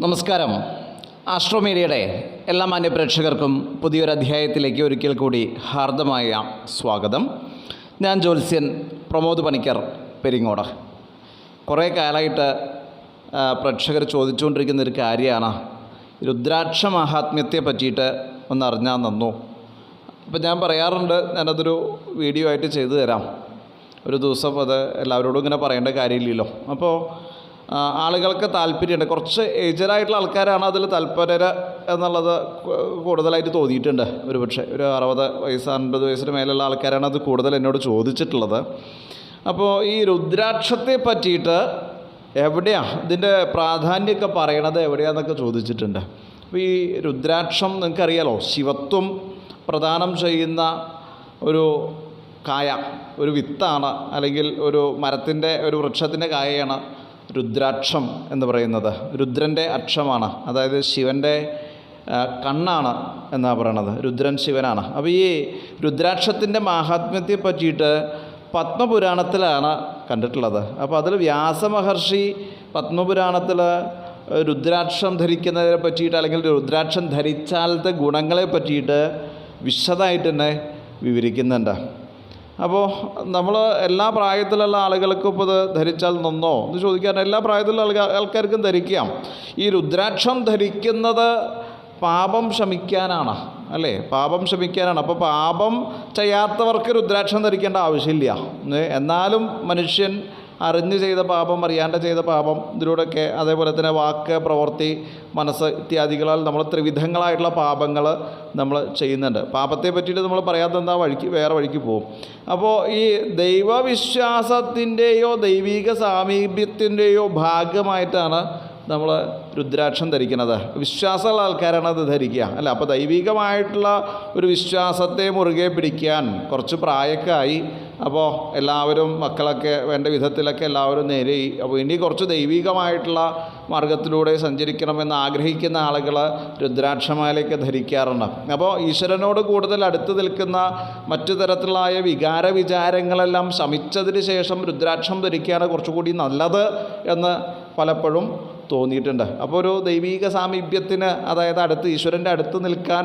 നമസ്കാരം. ആസ്ട്രോമീഡിയയുടെ എല്ലാ മാന്യപ്രേക്ഷകർക്കും പുതിയൊരു അധ്യായത്തിലേക്ക് ഒരിക്കൽ കൂടി ഹാർദമായ സ്വാഗതം. ഞാൻ ജ്യോത്സ്യൻ പ്രമോദ് പണിക്കർ പെരിങ്ങോട്. കുറേ കാലമായിട്ട് പ്രേക്ഷകർ ചോദിച്ചുകൊണ്ടിരിക്കുന്ന ഒരു കാര്യമാണ്. രുദ്രാക്ഷ മഹാത്മ്യത്തെ പറ്റിയിട്ട് ഒന്ന് അറിഞ്ഞാൽ നന്നു? അപ്പോൾ ഞാൻ പറയാറുണ്ട് ഞാനതൊരു വീഡിയോ ആയിട്ട് ചെയ്തു തരാം. ഒരു ദിവസം അത് എല്ലാവരോടും ഇങ്ങനെ പറയേണ്ട കാര്യമില്ലല്ലോ. അപ്പോൾ ആളുകൾക്ക് താല്പര്യമുണ്ട്. കുറച്ച് ഏജഡായിട്ടുള്ള ആൾക്കാരാണ് അതിൽ താല്പര്യര എന്നുള്ളത് കൂടുതലായിട്ട് തോന്നിയിട്ടുണ്ട്. ഒരു പക്ഷേ ഒരു അറുപത് വയസ്സ് അൻപത് വയസ്സിന് മേലുള്ള ആൾക്കാരാണ് അത് കൂടുതൽ എന്നോട് ചോദിച്ചിട്ടുള്ളത്. അപ്പോൾ ഈ രുദ്രാക്ഷത്തെ പറ്റിയിട്ട് എവിടെയാണ് ഇതിന്റെ പ്രാധാന്യമൊക്കെ പറയണത്? എവിടെയാണെന്നൊക്കെ ചോദിച്ചിട്ടുണ്ട്. അപ്പോൾ ഈ രുദ്രാക്ഷം നിങ്ങൾക്കറിയാലോ? ശിവത്വം പ്രദാനം ചെയ്യുന്ന ഒരു കായ ഒരു വിത്താണ് അല്ലെങ്കിൽ ഒരു മരത്തിന്റെ ഒരു വൃക്ഷത്തിന്റെ കായയാണ് രുദ്രാക്ഷം എന്ന് പറയുന്നത്. രുദ്രന്റെ അക്ഷമാണ്. അതായത് ശിവന്റെ കണ്ണാണ് എന്നാണ് പറയണത്. രുദ്രൻ ശിവനാണ്. അപ്പോൾ ഈ രുദ്രാക്ഷത്തിന്റെ മാഹാത്മ്യത്തെ പറ്റിയിട്ട് പത്മപുരാണത്തിലാണ് കണ്ടിട്ടുള്ളത്. അപ്പോൾ അതിൽ വ്യാസമഹർഷി പത്മപുരാണത്തിൽ രുദ്രാക്ഷം ധരിക്കുന്നതിനെ പറ്റിയിട്ട് അല്ലെങ്കിൽ രുദ്രാക്ഷം ധരിച്ചാലത്തെ ഗുണങ്ങളെ പറ്റിയിട്ട് വിശദമായിട്ട് തന്നെ വിവരിക്കുന്നുണ്ട്. അപ്പോൾ നമ്മൾ എല്ലാ പ്രായത്തിലുള്ള ആളുകൾക്കും ഇപ്പോൾ ഇത് ധരിച്ചാൽ നിന്നോ എന്ന് ചോദിക്കാൻ എല്ലാ പ്രായത്തിലുള്ള ആൾക്കാ ആൾക്കാർക്കും ധരിക്കാം. ഈ രുദ്രാക്ഷം ധരിക്കുന്നത് പാപം ശമിക്കാനാണ് അല്ലേ? പാപം ശമിക്കാനാണ്. അപ്പോൾ പാപം ചെയ്യാത്തവർക്ക് രുദ്രാക്ഷം ധരിക്കേണ്ട ആവശ്യമില്ല. എന്നാലും മനുഷ്യൻ അറിഞ്ഞ് ചെയ്ത പാപം അറിയാണ്ട് ചെയ്ത പാപം ഇതിലൂടെയൊക്കെ അതേപോലെ തന്നെ വാക്ക് പ്രവൃത്തി മനസ്സ് ഇത്യാദികളാൽ നമ്മൾ ത്രിവിധങ്ങളായിട്ടുള്ള പാപങ്ങൾ നമ്മൾ ചെയ്യുന്നുണ്ട്. പാപത്തെ പറ്റിയിട്ട് നമ്മൾ പറയാത്ത എന്താ വഴിക്ക് വേറെ വഴിക്ക് പോകും. അപ്പോൾ ഈ ദൈവവിശ്വാസത്തിന്റെയോ ദൈവിക സാമീപ്യത്തിന്റെയോ ഭാഗമായിട്ടാണ് നമ്മൾ രുദ്രാക്ഷം ധരിക്കുന്നത്. വിശ്വാസമുള്ള ആൾക്കാരാണ് അത് ധരിക്കുക. അല്ല അപ്പോൾ ദൈവികമായിട്ടുള്ള ഒരു വിശ്വാസത്തെ മുറുകെ പിടിക്കാൻ കുറച്ച് പ്രായമൊക്കെയായി. അപ്പോൾ എല്ലാവരും മക്കളൊക്കെ വേണ്ട വിധത്തിലൊക്കെ എല്ലാവരും നേരെ അപ്പോൾ ഇനി കുറച്ച് ദൈവികമായിട്ടുള്ള മാർഗത്തിലൂടെ സഞ്ചരിക്കണമെന്ന് ആഗ്രഹിക്കുന്ന ആളുകൾ രുദ്രാക്ഷമാലയൊക്കെ ധരിക്കാറുണ്ട്. അപ്പോൾ ഈശ്വരനോട് കൂടുതൽ അടുത്ത് നിൽക്കുന്ന മറ്റു തരത്തിലായ വികാര വിചാരങ്ങളെല്ലാം ശമിച്ചതിന് ശേഷം രുദ്രാക്ഷം ധരിക്കുകയാണ് കുറച്ചുകൂടി നല്ലത് എന്ന് പലപ്പോഴും തോന്നിയിട്ടുണ്ട്. അപ്പോൾ ഒരു ദൈവീക സാമീപ്യത്തിന് അതായത് അടുത്ത് ഈശ്വരന്റെ അടുത്ത് നിൽക്കാൻ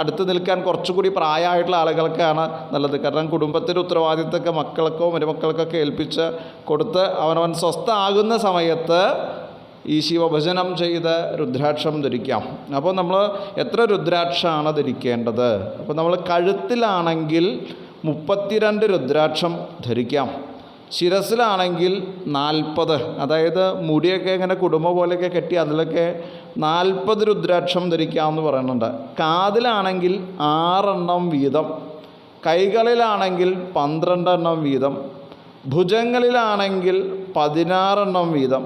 അടുത്ത് നിൽക്കാൻ കുറച്ചുകൂടി പ്രായമായിട്ടുള്ള ആളുകൾക്കാണ് നല്ലത്. കാരണം കുടുംബത്തിന്റെ ഉത്തരവാദിത്തമൊക്കെ മക്കൾക്കോ മരുമക്കൾക്കൊക്കെ ഏൽപ്പിച്ച് കൊടുത്ത് അവനവൻ സ്വസ്ഥമാകുന്ന സമയത്ത് ഈ ശിവഭജനം ചെയ്ത് രുദ്രാക്ഷം ധരിക്കാം. അപ്പോൾ നമ്മൾ എത്ര രുദ്രാക്ഷമാണ് ധരിക്കേണ്ടത്? അപ്പോൾ നമ്മൾ കഴുത്തിലാണെങ്കിൽ മുപ്പത്തിരണ്ട് രുദ്രാക്ഷം ധരിക്കാം. ശിരസിലാണെങ്കിൽ നാൽപ്പത്. അതായത് മുടിയൊക്കെ ഇങ്ങനെ കുടുംബ പോലെയൊക്കെ കെട്ടി അതിലൊക്കെ നാൽപ്പത് രുദ്രാക്ഷം ധരിക്കാമെന്ന് പറയുന്നുണ്ട്. കാതിലാണെങ്കിൽ ആറെണ്ണം വീതം. കൈകളിലാണെങ്കിൽ പന്ത്രണ്ടെണ്ണം വീതം. ഭുജങ്ങളിലാണെങ്കിൽ പതിനാറെണ്ണം വീതം.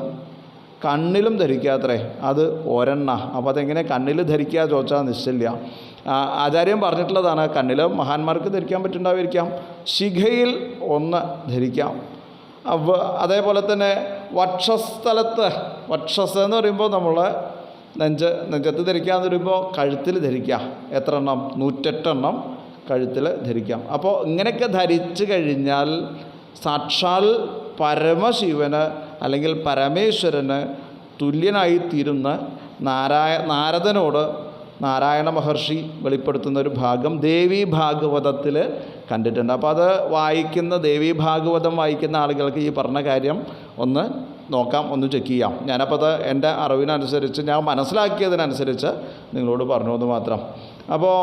കണ്ണിലും ധരിക്കാത്രേ അത് ഒരെണ്ണ. അപ്പോൾ അതെങ്ങനെ കണ്ണിൽ ധരിക്കുക ചോദിച്ചാൽ നിശ്ചയില്ല. ആചാര്യം പറഞ്ഞിട്ടുള്ളതാണ്. കണ്ണിൽ മഹാന്മാർക്ക് ധരിക്കാൻ പറ്റുണ്ടായിരിക്കാം ശിഖയിൽ ഒന്ന് ധരിക്കാം. അതേപോലെ തന്നെ വക്ഷസ്ഥലത്ത് വക്ഷസ് എന്ന് പറയുമ്പോൾ നമ്മൾ നെഞ്ച് നെഞ്ചത്ത് ധരിക്കാന്ന് പറയുമ്പോൾ കഴുത്തിൽ ധരിക്കുക. എത്ര എണ്ണം നൂറ്റെട്ടെണ്ണം കഴുത്തിൽ ധരിക്കാം. അപ്പോൾ ഇങ്ങനെയൊക്കെ ധരിച്ചു കഴിഞ്ഞാൽ സാക്ഷാൽ പരമശിവന് അല്ലെങ്കിൽ പരമേശ്വരന് തുല്യനായി തീരുന്ന നാരായ നാരദനോട് നാരായണ മഹർഷി വെളിപ്പെടുത്തുന്ന ഒരു ഭാഗം ദേവി ഭാഗവതത്തിൽ കണ്ടിട്ടുണ്ട്. അപ്പോൾ അത് വായിക്കുന്ന ദേവി ഭാഗവതം വായിക്കുന്ന ആളുകൾക്ക് ഈ പറഞ്ഞ കാര്യം ഒന്ന് നോക്കാം ഒന്ന് ചെക്ക് ചെയ്യാം. ഞാനപ്പോൾ അത് എന്റെ അറിവിനനുസരിച്ച് ഞാൻ മനസ്സിലാക്കിയതിനനുസരിച്ച് നിങ്ങളോട് പറഞ്ഞു എന്ന് മാത്രം. അപ്പോൾ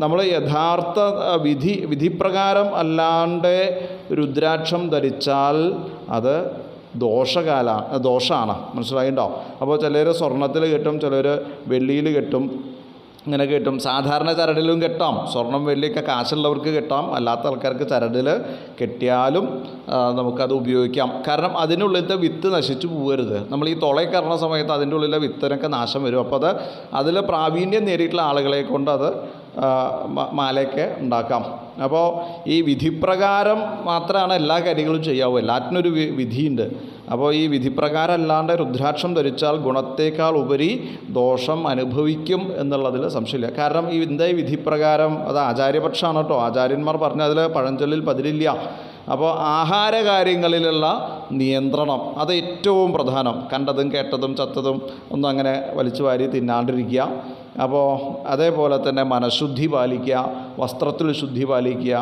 നമ്മൾ യഥാർത്ഥ വിധി വിധിപ്രകാരം അല്ലാണ്ട് രുദ്രാക്ഷം ധരിച്ചാൽ അത് ദോഷകാല ദോഷമാണ് മനസ്സിലായിട്ടോ അപ്പോൾ ചിലർ സ്വർണത്തിൽ കെട്ടും ചിലർ വെള്ളിയിൽ കെട്ടും. ഇങ്ങനെ കിട്ടും. സാധാരണ ചരടിലും കെട്ടാം. സ്വർണം വെള്ളിയൊക്കെ കാശുള്ളവർക്ക് കെട്ടാം. അല്ലാത്ത ആൾക്കാർക്ക് ചരടിൽ കെട്ടിയാലും നമുക്കത് ഉപയോഗിക്കാം. കാരണം അതിനുള്ളിലത്തെ വിത്ത് നശിച്ചു പോകരുത് നമ്മൾ ഈ തുളയിൽ കയറുന്ന സമയത്ത് അതിന്റെ ഉള്ളിലെ വിത്തിനൊക്കെ നാശം വരും. അപ്പോൾ അത് അതിൽ പ്രാവീണ്യം നേടിയിട്ടുള്ള ആളുകളെ കൊണ്ട് അത് മാലയൊക്കെ ഉണ്ടാക്കാം. അപ്പോൾ ഈ വിധിപ്രകാരം മാത്രമാണ് എല്ലാ കാര്യങ്ങളും ചെയ്യാവൂ. എല്ലാറ്റിനൊരു വിധിയുണ്ട്. അപ്പോൾ ഈ വിധിപ്രകാരം അല്ലാണ്ട് രുദ്രാക്ഷം ധരിച്ചാൽ ഗുണത്തേക്കാൾ ഉപരി ദോഷം അനുഭവിക്കും എന്നുള്ളതിൽ സംശയമില്ല. കാരണം ഈ എന്തായി വിധിപ്രകാരം അത് ആചാര്യപക്ഷമാണ് കേട്ടോ. ആചാര്യന്മാർ പറഞ്ഞ അതിൽ പഴഞ്ചൊല്ലിൽ പതിരില്ല അപ്പോൾ ആഹാര കാര്യങ്ങളിലുള്ള നിയന്ത്രണം അത് ഏറ്റവും പ്രധാനം. കണ്ടതും കേട്ടതും ചത്തതും ഒന്നും അങ്ങനെ വലിച്ചു വാരി തിന്നാണ്ടിരിക്കുക. അപ്പോൾ അതേപോലെ തന്നെ മനഃശുദ്ധി പാലിക്കുക വസ്ത്രത്തിൽ ശുദ്ധി പാലിക്കുക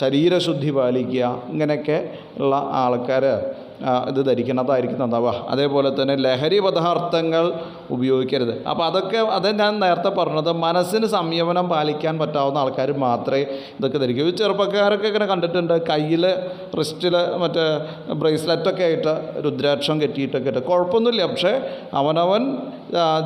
ശരീരശുദ്ധി പാലിക്കുക ഇങ്ങനെയൊക്കെ ഉള്ള ആൾക്കാർ ഇത് ധരിക്കുന്നതായിരിക്കും നന്നാവുക. അതേപോലെ തന്നെ ലഹരി പദാർത്ഥങ്ങൾ ഉപയോഗിക്കരുത്. അപ്പോൾ അതൊക്കെ അത് ഞാൻ നേരത്തെ പറഞ്ഞത് മനസ്സിന് സംയമനം പാലിക്കാൻ പറ്റാവുന്ന ആൾക്കാർ മാത്രമേ ഇതൊക്കെ ധരിക്കൂ. ചെറുപ്പക്കാരൊക്കെ ഇങ്ങനെ കണ്ടിട്ടുണ്ട് കയ്യിൽ റിസ്റ്റിൽ മറ്റേ ബ്രേസ്ലെറ്റൊക്കെ ആയിട്ട് രുദ്രാക്ഷം കെട്ടിയിട്ടൊക്കെ ഇട്ട്. കുഴപ്പമൊന്നുമില്ല. പക്ഷേ അവനവൻ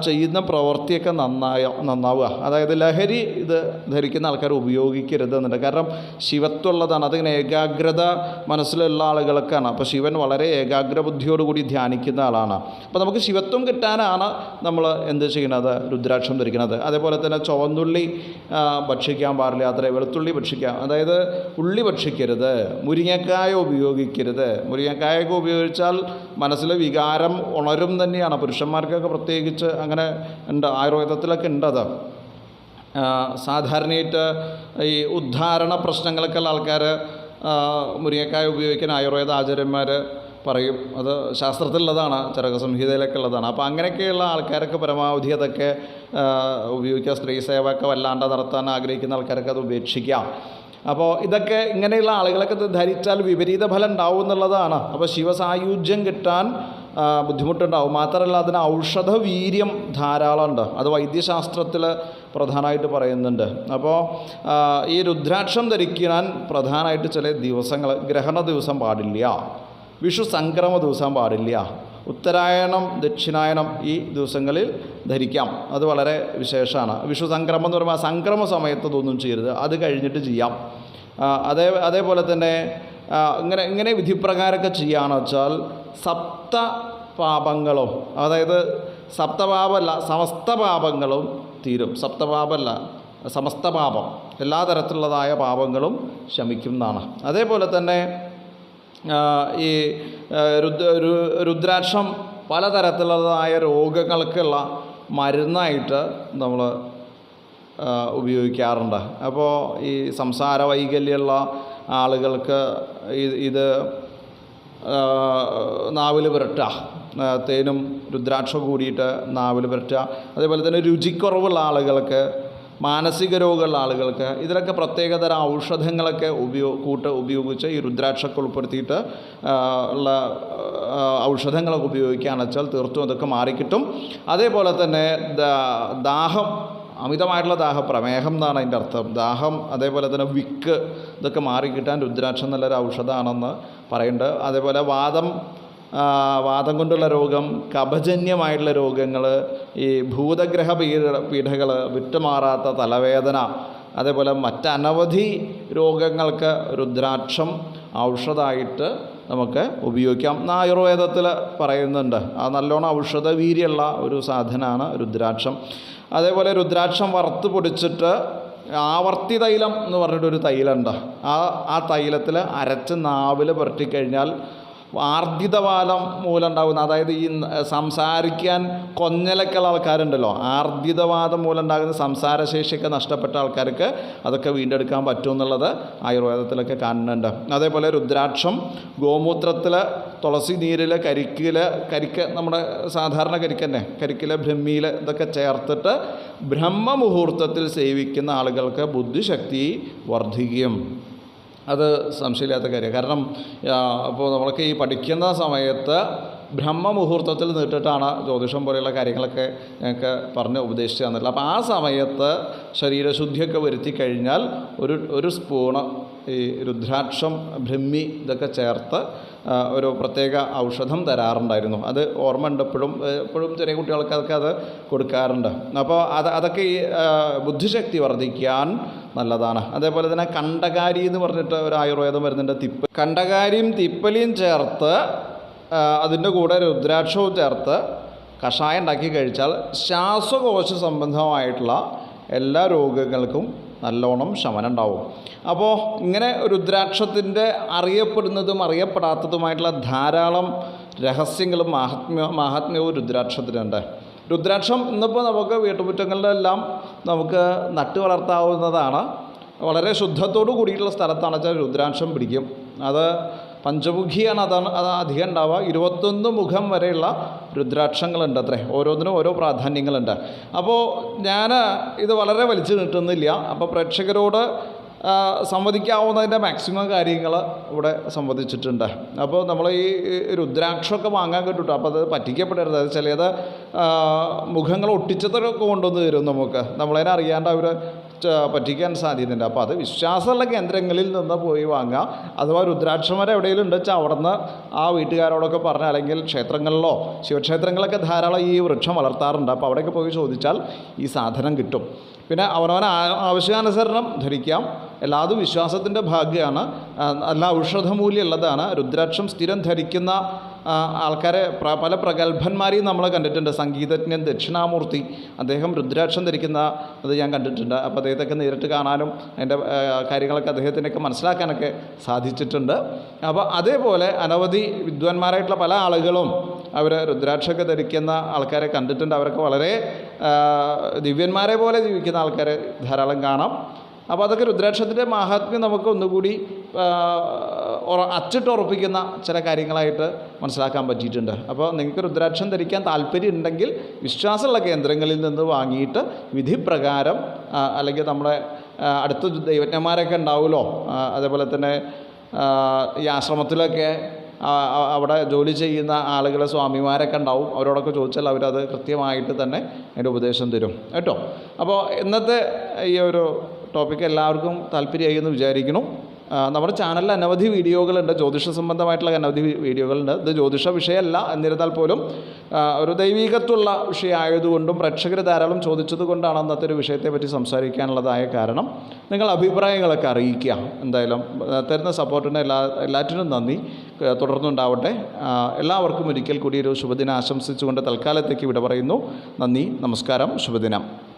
ചെയ്യുന്ന പ്രവൃത്തിയൊക്കെ നന്നായ നന്നാവുക. അതായത് ലഹരി ഇത് ധരിക്കുന്ന ആൾക്കാർ ഉപയോഗിക്കരുത് എന്നുണ്ട്. കാരണം ശിവത്വമുള്ളതാണ്. അതിങ്ങനെ ഏകാഗ്രത മനസ്സിലുള്ള ആളുകൾക്കാണ് അപ്പോൾ ശിവൻ വളരെ ഏകാഗ്ര ബുദ്ധിയോടുകൂടി ധ്യാനിക്കുന്ന ആളാണ്. അപ്പോൾ നമുക്ക് ശിവത്വം കിട്ടാനാണ് നമ്മൾ എന്ത് ചെയ്യണത് രുദ്രാക്ഷം ധരിക്കുന്നത്. അതേപോലെ തന്നെ ചുവന്നുള്ളി ഭക്ഷിക്കാൻ പാടില്ല. അത്ര വെളുത്തുള്ളി ഭക്ഷിക്കാം. അതായത് ഉള്ളി ഭക്ഷിക്കരുത്. മുരിങ്ങക്കായ ഉപയോഗിക്കരുത്. മുരിങ്ങക്കായൊക്കെ ഉപയോഗിച്ചാൽ മനസ്സിലെ വികാരം ഉണരും തന്നെയാണ്. പുരുഷന്മാർക്കൊക്കെ പ്രത്യേകിച്ച് അങ്ങനെ ഉണ്ട്. ആയുർവേദത്തിലൊക്കെ ഉണ്ടത് സാധാരണയായിട്ട് ഈ ഉദ്ധാരണ പ്രശ്നങ്ങൾക്കുള്ള ആൾക്കാർ മുരിങ്ങക്കായ ഉപയോഗിക്കുന്ന ആയുർവേദ ആചാര്യന്മാർ പറയും. അത് ശാസ്ത്രത്തിലുള്ളതാണ് ചരക സംഹിതയിലൊക്കെ ഉള്ളതാണ് അപ്പോൾ അങ്ങനെയൊക്കെയുള്ള ആൾക്കാരൊക്കെ പരമാവധി അതൊക്കെ ഉപയോഗിക്കുക സ്ത്രീ സേവയൊക്കെ വല്ലാണ്ട് നടത്താൻ ആഗ്രഹിക്കുന്ന ആൾക്കാരൊക്കെ അത് ഉപേക്ഷിക്കാം. അപ്പോൾ ഇതൊക്കെ ഇങ്ങനെയുള്ള ആളുകളൊക്കെ ധരിച്ചാൽ വിപരീത ഫലം ഉണ്ടാവും എന്നുള്ളതാണ്. അപ്പോൾ ശിവസായുജ്യം കിട്ടാൻ ബുദ്ധിമുട്ടുണ്ടാവും. മാത്രമല്ല അതിന് ഔഷധ വീര്യം ധാരാളമുണ്ട്. അത് വൈദ്യശാസ്ത്രത്തിൽ പ്രധാനമായിട്ട് പറയുന്നുണ്ട്. അപ്പോൾ ഈ രുദ്രാക്ഷം ധരിക്കാൻ പ്രധാനമായിട്ട് ചില ദിവസങ്ങൾ ഗ്രഹണ ദിവസം പാടില്ല. വിഷു സംക്രമ ദിവസം പാടില്ല. ഉത്തരായണം ദക്ഷിണായണം ഈ ദിവസങ്ങളിൽ ധരിക്കാം. അത് വളരെ വിശേഷമാണ്. വിഷു സംക്രമം എന്ന് പറയുമ്പോൾ ആ സംക്രമ സമയത്ത് ഇതൊന്നും ചെയ്യരുത്. അത് കഴിഞ്ഞിട്ട് ചെയ്യാം. അതേ അതേപോലെ തന്നെ ഇങ്ങനെ ഇങ്ങനെ വിധിപ്രകാരമൊക്കെ ചെയ്യുകയാണെന്ന് വെച്ചാൽ സപ്ത പാപങ്ങളും അതായത് സപ്തപാപമല്ല സമസ്ത പാപങ്ങളും തീരും. സപ്തപാപമല്ല സമസ്ത പാപം. എല്ലാ തരത്തിലുള്ളതായ പാപങ്ങളും ശമിക്കുന്നതാണ്. അതേപോലെ തന്നെ ഈ രുദ്ര രുദ്രാക്ഷം പലതരത്തിലുള്ളതായ രോഗങ്ങൾക്കുള്ള മരുന്നായിട്ട് നമ്മൾ ഉപയോഗിക്കാറുണ്ട്. അപ്പോൾ ഈ സംസാര വൈകല്യമുള്ള ആളുകൾക്ക് ഇത് നാവിൽ പുരട്ടുക തേനും രുദ്രാക്ഷം കൂടിയിട്ട് നാവിൽ പുരട്ടുക അതേപോലെ തന്നെ രുചിക്കുറവുള്ള ആളുകൾക്ക് മാനസിക രോഗമുള്ള ആളുകൾക്ക് ഇതിലൊക്കെ പ്രത്യേകതരം ഔഷധങ്ങളൊക്കെ ഉപയോ കൂട്ട് ഉപയോഗിച്ച് ഈ രുദ്രാക്ഷക്കെ ഉൾപ്പെടുത്തിയിട്ട് ഉള്ള ഔഷധങ്ങളൊക്കെ ഉപയോഗിക്കുകയാണെന്ന് വെച്ചാൽ തീർത്തും അതൊക്കെ മാറിക്കിട്ടും. അതേപോലെ തന്നെ ദാഹം അമിതമായിട്ടുള്ള ദാഹം പ്രമേഹം എന്നാണ് അതിന്റെ അർത്ഥം. ദാഹം അതേപോലെ തന്നെ വിക്ക് ഇതൊക്കെ മാറിക്കിട്ടാൻ രുദ്രാക്ഷം നല്ലൊരു ഔഷധമാണെന്ന് പറയുന്നുണ്ട്. അതേപോലെ വാദം വാദം കൊണ്ടുള്ള രോഗം കപജന്യമായിട്ടുള്ള രോഗങ്ങൾ ഈ ഭൂതഗ്രഹ പീഡ പീഠകൾ വിട്ടുമാറാത്ത തലവേദന അതേപോലെ മറ്റനവധി രോഗങ്ങൾക്ക് രുദ്രാക്ഷം ഔഷധമായിട്ട് നമുക്ക് ഉപയോഗിക്കാം. ആയുർവേദത്തിൽ പറയുന്നുണ്ട് ആ നല്ലോണം ഔഷധ വീര്യമുള്ള ഒരു സാധനമാണ് രുദ്രാക്ഷം. അതേപോലെ രുദ്രാക്ഷം വറുത്ത് പൊടിച്ചിട്ട് ആവർത്തി തൈലം എന്ന് പറഞ്ഞിട്ടൊരു തൈലമുണ്ട്. ആ ആ തൈലത്തിൽ അരച്ച് നാവിൽ പുരട്ടിക്കഴിഞ്ഞാൽ ആർദ്ദിതവാദം മൂലം ഉണ്ടാകുന്ന അതായത് ഈ സംസാരിക്കാൻ കൊഞ്ഞലക്കുള്ള ആൾക്കാരുണ്ടല്ലോ ആർജിതവാദം മൂലം ഉണ്ടാകുന്ന സംസാരശേഷിയൊക്കെ നഷ്ടപ്പെട്ട ആൾക്കാർക്ക് അതൊക്കെ വീണ്ടെടുക്കാൻ പറ്റും എന്നുള്ളത് ആയുർവേദത്തിലൊക്കെ കാണുന്നുണ്ട്. അതേപോലെ രുദ്രാക്ഷം ഗോമൂത്രത്തിൽ തുളസി നീരിൽ കരിക്കിൽ കരിക്ക് നമ്മുടെ സാധാരണ കരിക്കന്നെ കരിക്കിൽ ബ്രഹ്മിയിൽ ഇതൊക്കെ ചേർത്തിട്ട് ബ്രഹ്മമുഹൂർത്തത്തിൽ സേവിക്കുന്ന ആളുകൾക്ക് ബുദ്ധിശക്തി വർദ്ധിക്കും. അത് സംശയമില്ലാത്ത കാര്യം. കാരണം അപ്പോൾ നമ്മൾക്ക് ഈ പഠിക്കുന്ന സമയത്ത് ബ്രഹ്മമുഹൂർത്തത്തിൽ നീട്ടിട്ടാണ് ജ്യോതിഷം പോലെയുള്ള കാര്യങ്ങളൊക്കെ ഞങ്ങൾക്ക് പറഞ്ഞ് ഉപദേശിച്ച് തന്നിട്ടുള്ളത്. അപ്പോൾ ആ സമയത്ത് ശരീരശുദ്ധിയൊക്കെ വരുത്തി കഴിഞ്ഞാൽ ഒരു ഒരു സ്പൂണ് ഈ രുദ്രാക്ഷം ബ്രഹ്മി ഇതൊക്കെ ചേർത്ത് ഒരു പ്രത്യേക ഔഷധം തരാറുണ്ടായിരുന്നു. അത് ഓർമ്മ ഉണ്ട് എപ്പോഴും എപ്പോഴും ചെറിയ കുട്ടികൾക്കൊക്കെ അത് കൊടുക്കാറുണ്ട്. അപ്പോൾ അത് അതൊക്കെ ഈ ബുദ്ധിശക്തി വർദ്ധിക്കാൻ നല്ലതാണ്. അതേപോലെ തന്നെ കണ്ടകാരി എന്ന് പറഞ്ഞിട്ട് ഒരു ആയുർവേദം വരുന്നുണ്ട് തിപ്പ്. കണ്ടകാരിയും തിപ്പലിയും ചേർത്ത് അതിന്റെ കൂടെ രുദ്രാക്ഷവും ചേർത്ത് കഷായം ഉണ്ടാക്കി കഴിച്ചാൽ ശ്വാസകോശ സംബന്ധമായിട്ടുള്ള എല്ലാ രോഗങ്ങൾക്കും നല്ലോണം ശമനം ഉണ്ടാവും അപ്പോൾ ഇങ്ങനെ രുദ്രാക്ഷത്തിന്റെ അറിയപ്പെടുന്നതും അറിയപ്പെടാത്തതുമായിട്ടുള്ള ധാരാളം രഹസ്യങ്ങളും മഹാത്മ്യ മഹാത്മ്യവും രുദ്രാക്ഷത്തിനുണ്ട്. രുദ്രാക്ഷം ഇന്നിപ്പോൾ നമുക്ക് വീട്ടുമുറ്റങ്ങളിലെല്ലാം നമുക്ക് നട്ടു വളർത്താവുന്നതാണ്. വളരെ ശുദ്ധത്തോടു കൂടിയിട്ടുള്ള സ്ഥലത്താണ് വെച്ചാൽ രുദ്രാക്ഷം പിടിക്കും. അത് പഞ്ചമുഖിയാണ് അതാണ് അത് അധികം ഉണ്ടാവുക. ഇരുപത്തൊന്ന് മുഖം വരെയുള്ള രുദ്രാക്ഷങ്ങളുണ്ട് അത്രേ. ഓരോന്നിനും ഓരോ പ്രാധാന്യങ്ങളുണ്ട്. അപ്പോൾ ഞാൻ ഇത് വളരെ വലിച്ചു നീട്ടുന്നില്ല. അപ്പോൾ പ്രേക്ഷകരോട് സംവദിക്കാവുന്നതിന്റെ മാക്സിമം കാര്യങ്ങൾ ഇവിടെ സംവദിച്ചിട്ടുണ്ട്. അപ്പോൾ നമ്മൾ ഈ രുദ്രാക്ഷമൊക്കെ വാങ്ങാൻ കിട്ടും അപ്പോൾ അത് പറ്റിക്കപ്പെടരുത്. അത് ചിലത് മുഖങ്ങൾ ഒട്ടിച്ചതൊക്കെ കൊണ്ടുവന്ന് തരും നമുക്ക്. നമ്മളതിനെ അറിയാണ്ട് അവർ പറ്റിക്കാൻ സാധ്യതയുണ്ട്. അപ്പോൾ അത് വിശ്വാസമുള്ള കേന്ദ്രങ്ങളിൽ നിന്ന് പോയി വാങ്ങുക അഥവാ രുദ്രാക്ഷമര എവിടെയെങ്കിലും ഉണ്ട് വെച്ചാൽ അവിടെ ആ വീട്ടുകാരോടൊക്കെ പറഞ്ഞ അല്ലെങ്കിൽ ക്ഷേത്രങ്ങളിലോ ശിവക്ഷേത്രങ്ങളൊക്കെ ധാരാളം ഈ വൃക്ഷം വളർത്താറുണ്ട്. അപ്പോൾ അവിടെയൊക്കെ പോയി ചോദിച്ചാൽ ഈ സാധനം കിട്ടും. പിന്നെ അവനവൻ ആവശ്യാനുസരണം ധരിക്കാം. എല്ലാതും വിശ്വാസത്തിന്റെ ഭാഗ്യമാണ് ആ, നല്ല ഔഷധമൂല്യമുള്ളതാണ്. രുദ്രാക്ഷം സ്ഥിരം ധരിക്കുന്ന ആൾക്കാരെ പല പ്രഗത്ഭന്മാരെയും നമ്മൾ കണ്ടിട്ടുണ്ട്. സംഗീതജ്ഞൻ ദക്ഷിണാമൂർത്തി അദ്ദേഹം രുദ്രാക്ഷം ധരിക്കുന്ന അത് ഞാൻ കണ്ടിട്ടുണ്ട്. അപ്പോൾ അദ്ദേഹത്തൊക്കെ നേരിട്ട് കാണാനും അതിന്റെ കാര്യങ്ങളൊക്കെ അദ്ദേഹത്തിനൊക്കെ മനസ്സിലാക്കാനൊക്കെ സാധിച്ചിട്ടുണ്ട്. അപ്പോൾ അതേപോലെ അനവധി വിദ്വാൻമാരായിട്ടുള്ള പല ആളുകളും അവർ രുദ്രാക്ഷമൊക്കെ ധരിക്കുന്ന ആൾക്കാരെ കണ്ടിട്ടുണ്ട്. അവരൊക്കെ വളരെ ദിവ്യന്മാരെ പോലെ ജീവിക്കുന്ന ആൾക്കാരെ ധാരാളം കാണാം. അപ്പോൾ അതൊക്കെ രുദ്രാക്ഷത്തിന്റെ മാഹാത്മ്യം നമുക്ക് ഒന്നുകൂടി അച്ചിട്ടുറപ്പിക്കുന്ന ചില കാര്യങ്ങളായിട്ട് മനസ്സിലാക്കാൻ പറ്റിയിട്ടുണ്ട്. അപ്പോൾ നിങ്ങൾക്ക് രുദ്രാക്ഷം ധരിക്കാൻ താല്പര്യം ഉണ്ടെങ്കിൽ വിശ്വാസമുള്ള കേന്ദ്രങ്ങളിൽ നിന്ന് വാങ്ങിയിട്ട് വിധിപ്രകാരം അല്ലെങ്കിൽ നമ്മുടെ അടുത്ത ദൈവജ്ഞന്മാരൊക്കെ ഉണ്ടാവുമല്ലോ. അതേപോലെ തന്നെ ഈ ആശ്രമത്തിലൊക്കെ അവിടെ ജോലി ചെയ്യുന്ന ആളുകളെ സ്വാമിമാരൊക്കെ ഉണ്ടാവും. അവരോടൊക്കെ ചോദിച്ചാൽ അവരത് കൃത്യമായിട്ട് തന്നെ അതിന്റെ ഉപദേശം തരും. കേട്ടോ? അപ്പോൾ ഇന്നത്തെ ഈ ഒരു ടോപ്പിക്ക് എല്ലാവർക്കും താല്പര്യമായി എന്ന് വിചാരിക്കുന്നു. ആ, നമ്മുടെ ചാനലിൽ അനവധി വീഡിയോകളുണ്ട്. ജ്യോതിഷ സംബന്ധമായിട്ടുള്ള അനവധി വീഡിയോകളുണ്ട്. ഇത് ജ്യോതിഷ വിഷയമല്ല. എന്നിരുന്നാൽ പോലും ഒരു ദൈവീകത്വമുള്ള വിഷയമായതുകൊണ്ടും പ്രേക്ഷകർ ധാരാളം ചോദിച്ചത് കൊണ്ടാണ് അന്നത്തെ ഒരു വിഷയത്തെ പറ്റി സംസാരിക്കാനുള്ളതായ കാരണം. നിങ്ങൾ അഭിപ്രായങ്ങളൊക്കെ അറിയിക്കുക. എന്തായാലും തരുന്ന സപ്പോർട്ടിന് എല്ലാ എല്ലാറ്റിനും നന്ദി. തുടർന്നുണ്ടാവട്ടെ. എല്ലാവർക്കും ഒരിക്കൽ കൂടി ഒരു ശുഭദിനം ആശംസിച്ചുകൊണ്ട് തൽക്കാലത്തേക്ക് വിട പറയുന്നു. നന്ദി നമസ്കാരം ശുഭദിനം.